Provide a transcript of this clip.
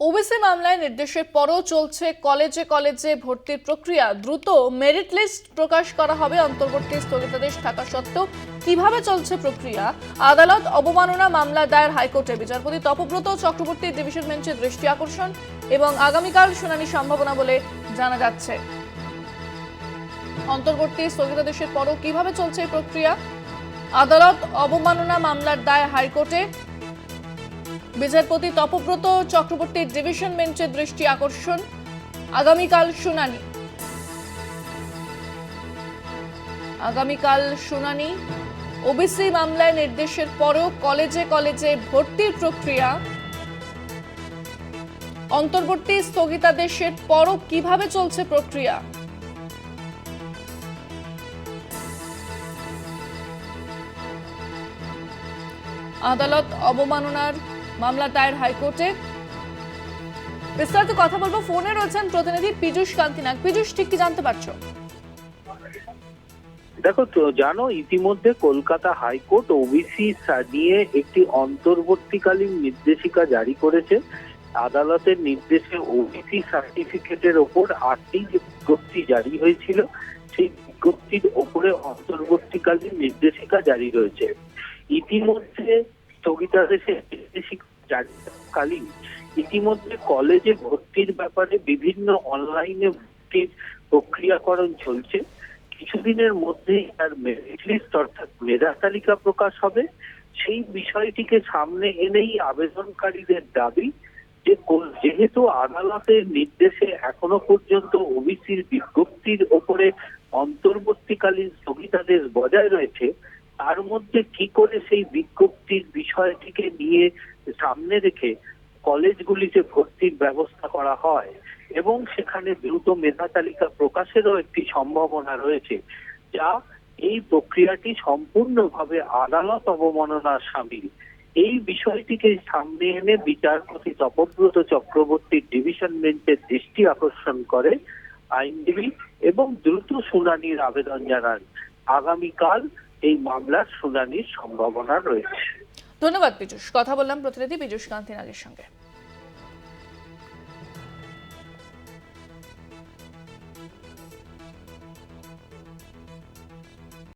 OBC মামলায় নির্দেশের পরও চলছে কলেজে কলেজে ভর্তির প্রক্রিয়া। দ্রুত মেরিট লিস্ট প্রকাশ করা হবে অন্তর্বর্তী স্থগিতাদেশ থাকা সত্ত্বেও কীভাবে চলছে প্রক্রিয়া? আদালত অবমাননা মামলা দায়ের হাইকোর্টে। বিচারপতি তপব্রত চক্রবর্তী ডিভিশন বেঞ্চের দৃষ্টি আকর্ষণ এবং আগামীকাল শুনানি সম্ভাবনা বলে জানা যাচ্ছে। অন্তর্বর্তী স্থগিতাদেশের পরও কীভাবে চলছে প্রক্রিয়া? আদালত অবমাননা মামলার দায় হাইকোর্টে। বিচারপতি তপব্রত চক্রবর্তীর ডিভিশন বেঞ্চের দৃষ্টি আকর্ষণ। আগামীকাল শুনানি। আগামীকাল শুনানি। ওবিসি মামলায় নির্দেশের পরও কলেজে কলেজে ভর্তির প্রক্রিয়া। অন্তর্বর্তী স্থগিতাদেশের পরও কীভাবে চলছে প্রক্রিয়া? আদালত অবমাননার মামলা দায়ের হাইকোর্টে। বিস্তারিত কথা বলব। ফোনে রয়েছেন প্রতিনিধি পীযুষ কান্তিনাগ। পীযুষ, ঠিক কি জানতে পারছ? দেখো জানো, ইতিমধ্যে কলকাতা হাইকোর্ট ওবিসি নিয়ে একটি অন্তর্বর্তীকালীন নির্দেশিকা জারি করেছে। আদালতের নির্দেশে ওবিসি সার্টিফিকেটের ওপর আটটি যে বিজ্ঞপ্তি জারি হয়েছিল, সেই বিজ্ঞপ্তির ওপরে অন্তর্বর্তীকালীন নির্দেশিকা জারি রয়েছে। ইতিমধ্যে স্থগিতাদেশের ইতিমধ্যে কলেজে ভর্তির ব্যাপারে বিভিন্ন অনলাইনে ভর্তির প্রক্রিয়াকরণ চলছে। কিছুদিনের মধ্যেই তার মেরিট লিস্ট অর্থাৎ মেধা তালিকা প্রকাশ হবে। সেই বিষয়টিকে সামনে এনেই আবেদনকারীদের দাবি যে যেহেতু আদালতের নির্দেশে এখনও পর্যন্ত ওবিসির বিজ্ঞপ্তির ওপরে অন্তর্বর্তীকালীন স্থগিতাদেশ বজায় রয়েছে তার মধ্যে কি করে সেই বিজ্ঞপ্তির বিষয়টিকে নিয়ে সামনে রেখে কলেজগুলিতে ভর্তির ব্যবস্থা করা হয় এবং সেখানে দ্রুত মেধা তালিকা প্রকাশেরও একটি সম্ভাবনা রয়েছে, যা এই প্রক্রিয়াটি সম্পূর্ণভাবে আদালত অবমাননার সামিল। এই বিষয়টিকে সামনে এনে বিচারপতি তপব্রত চক্রবর্তীর ডিভিশন বেঞ্চের দৃষ্টি আকর্ষণ করে আইনজীবী এবং দ্রুত শুনানির আবেদন জানান। আগামীকাল এই মামলার শুনানির সম্ভাবনা রয়েছে। ধন্যবাদ পীযুষ। কথা বললাম প্রতিনিধি পীযুষ কান্তি নাগের সঙ্গে।